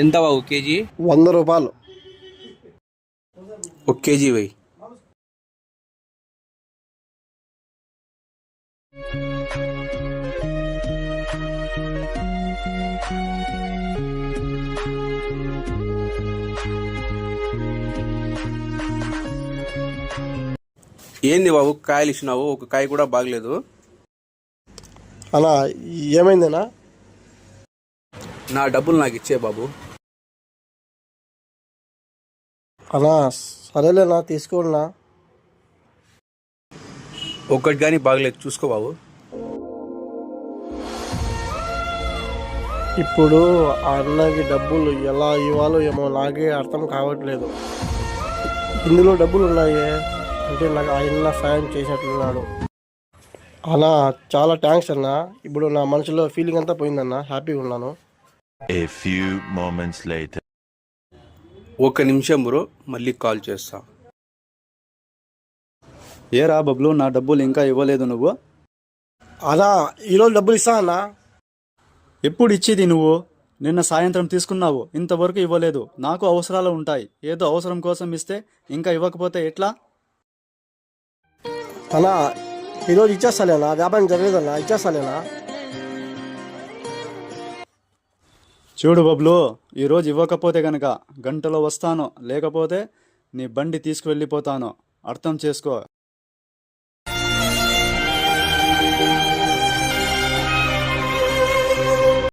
ఎంత బాబు కేజీ? వంద రూపాయలు. ఒక కేజీ వెయ్యి. ఏంది బాబు కాయలు ఇచ్చినావు? ఒక కాయ కూడా బాగలేదు. అన్నా ఏమైందన్నా? నా డబ్బులు నాకు ఇచ్చే బాబు. అన్నా సరేలేనా తీసుకోండినా ఒక్కటి కానీ బాగలేదు చూసుకో బాబు. ఇప్పుడు ఆ అన్నకి డబ్బులు ఎలా ఇవ్వాలో ఏమో నాకే అర్థం కావట్లేదు. ఇందులో డబ్బులు ఉన్నాయి? అంటే నాకు ఆ అన్న సాయం చేసినట్లున్నాడు అన్నా చాలా థ్యాంక్స్ అన్న. ఇప్పుడు నా మనసులో ఫీలింగ్ అంతా పోయిందన్న. హ్యాపీగా ఉన్నాను. A few moments later. ఒక నిమిషం బ్రో మళ్ళీ కాల్ చేస్తా. ఏరా బబ్లు నా డబ్బులు ఇంకా ఇవ్వలేదు నువ్వు? అన్నా ఈరోజు డబ్బులు ఇస్తా అన్నా. ఎప్పుడు ఇచ్చేది నువ్వు? నిన్న సాయంత్రం తీసుకున్నావు ఇంతవరకు ఇవ్వలేదు. నాకు అవసరాలు ఉంటాయి. ఏదో అవసరం కోసం ఇస్తే ఇంకా ఇవ్వకపోతే ఎట్లా? అన్నా ఈరోజు ఇచ్చేస్తాలేనా? వ్యాపారం జరగలేదన్నా? ఇచ్చేస్తాలేనా? చూడు బబ్లు ఈరోజు ఇవ్వకపోతే గనక గంటలో వస్తాను లేకపోతే నీ బండి తీసుకువెళ్ళిపోతాను. అర్థం చేసుకో.